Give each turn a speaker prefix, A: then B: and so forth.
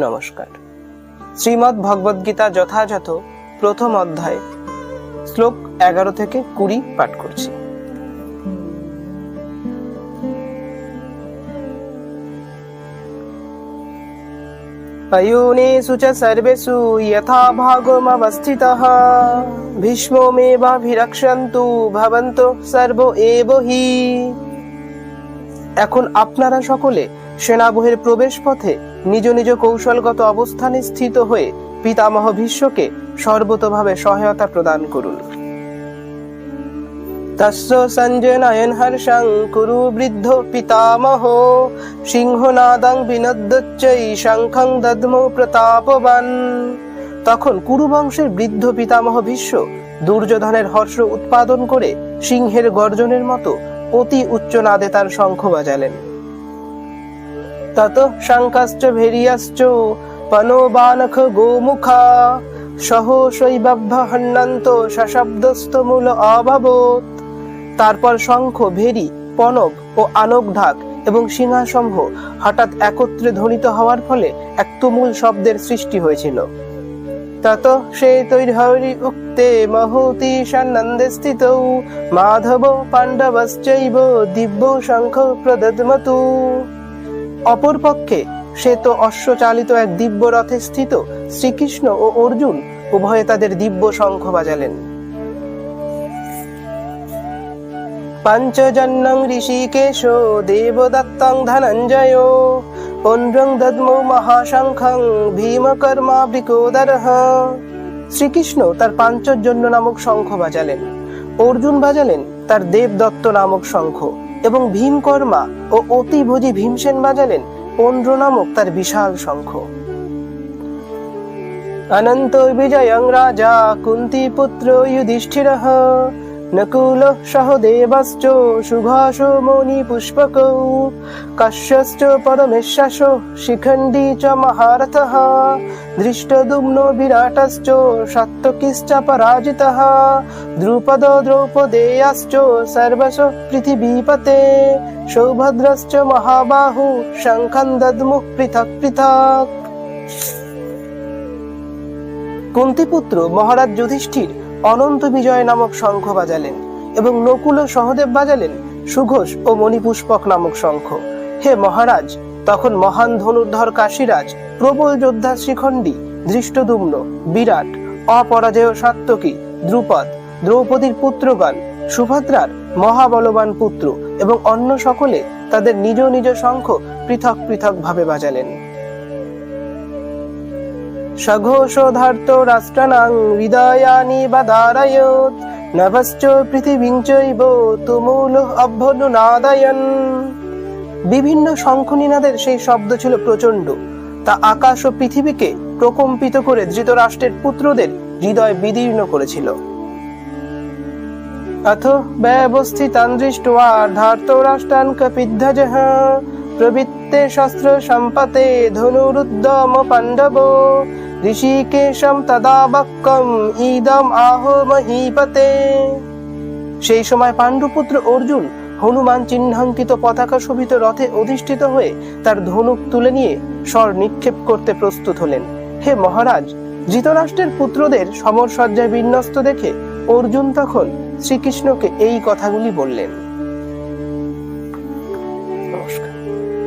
A: নমস্কার শ্রীমদ্ ভগবদ্গীতা যথাযথ প্রথম অধ্যায় শ্লোক এগারো থেকে কুড়ি পাঠ করছি अयोनेषु च सर्वेषु यथा भागमवस्थितः भीष्मो मेवाभिरक्षन्तु ভবন্ত সর্ব এব হি এখন আপনারা সকলে সেনাবহের প্রবেশ পথে নিজ নিজ কৌশলগত অবস্থানে স্থিত হয়ে পিতামহ ভীষ্মকে সর্বতভাবে সহায়তা প্রদান করুন। তস্য সঞ্জনয়ন হর্ষং কুরু বৃদ্ধ পিতামহ, সিংহনাদং বিনদ্যচ্চৈ শঙ্খং দদ্ম প্রতাপবান। তখন কুরু বংশের বৃদ্ধ পিতামহ ভীষ্ম দুর্যোধনের হর্ষ উৎপাদন করে সিংহের গর্জনের মতো অতি উচ্চ নাদে তার শঙ্খ বাজালেন। তত শঙ্কাশ্চ ভেরিয়াশ্চ পনোবানখ গোমুখা সহ শৈবাভ্য হন্নন্ত সশব্দস্ত মূল অভাবত তারপর শঙ্খ, ভেরি, পনব ও আনক ঢাক এবং সিংহাসমূহ হঠাৎ একত্রে ধ্বনিত হওয়ার ফলে এক তুমুল শব্দের সৃষ্টি হয়েছিল। তত সে তৈরি উক্তে মহতি সানন্দে স্থিত, মাধব পাণ্ডবশ্চৈব দিব্য শঙ্খ প্রদদ্মতু। অপরপক্ষে সে তো অশ্বচালিত এক দিব্য রথে স্থিত শ্রীকৃষ্ণ ও অর্জুন উভয়ে তাদের দিব্য শঙ্খ বাজালেন। পঞ্চজন্যং ঋষিকেশ দেবদত্তং ধনঞ্জয় পৌন্ড্রং দদ্মো মহাশঙ্খং ভীমকর্মা বৃকোদরঃ। শ্রীকৃষ্ণ তার পাঞ্চজন্য নামক শঙ্খ বাজালেন। অর্জুন বাজালেন তার দেবদত্ত নামক শঙ্খ। এবং ভীমকর্মা ও অতিভোজী ভীমসেন বাজালেন পন্ড্র নামক তার বিশাল শঙ্খ। অনন্ত বিজয়ং রাজা কুন্তি পুত্র যুধিষ্ঠিরः। নকুল সহদেবশ্চ সুভাষ মৌনি পুষ্পকৌ কশ্যশ্চ পরমেশ্বশ শিখণ্ডী চ মহারথः দৃষ্টদুম্নো বিরাটশ্চ সাত্তকিশ্চ পরাজিতः দ্রুপদ দ্রৌপদেয়াশ্চ সর্বশ পৃথিবীপতে সৌভদ্রশ্চ মহাবাহু শঙ্খং দদ্মুঃ পৃথক পৃথক কুন্তিপুত্র মহারাজ যুধিষ্ঠির অনন্ত বিজয় নামক শঙ্খ বাজালেন এবং নকুল ও সহদেব বাজালেন সুঘোষ ও মণিপুষ্পক নামক শঙ্খ। হে মহারাজ, তখন মহান ধনুর্ধর কাশীরাজ, প্রবল যোদ্ধা শ্রীখণ্ডী, ধৃষ্টদুম্ন, বিরাট, অপরাজেয় সাত্তকী, দ্রুপদ, দ্রৌপদীর পুত্রগণ, সুভদ্রার মহাবলবান পুত্র এবং অন্য সকলে তাদের নিজ নিজ শঙ্খ পৃথক পৃথক ভাবে বাজালেন। সঘোষধার্ত রাষ্ট্রাং হৃদয়ানি বা ধারয়ত নভশ্চ পৃথিবীং চৈব তুমুল অভ্যনুনাদায়ন। বিভিন্ন শঙ্খনীনাদের সেই শব্দ ছিল প্রচণ্ড, তা আকাশ ও পৃথিবীকে প্রকম্পিত করে ধৃত রাষ্ট্রের পুত্রদের হৃদয় বিদীর্ণ করেছিল। অথ ব্যবস্থিতান দৃষ্ট্বা ধার্তরাষ্ট্রান কপিধ্বজঃ প্রবৃত্তে শস্ত্র সম্পাতে ধনুরুদ্দম পাণ্ডব ঋষিকেশম তদা ইদম আহ মহীপতে। সেই সময় পাণ্ডুপুত্র অর্জুন হনুমান চিহ্নাঙ্কিত পতাকা শোভিত রথে অধিষ্ঠিত হয়ে তার ধনুক তুলে নিয়ে স্বর নিক্ষেপ করতে প্রস্তুত হলেন। হে মহারাজ, ধৃতরাষ্ট্রের পুত্রদের সমরসজ্জায় বিন্যস্ত দেখে অর্জুন তখন শ্রীকৃষ্ণকে এই কথাগুলি বললেন।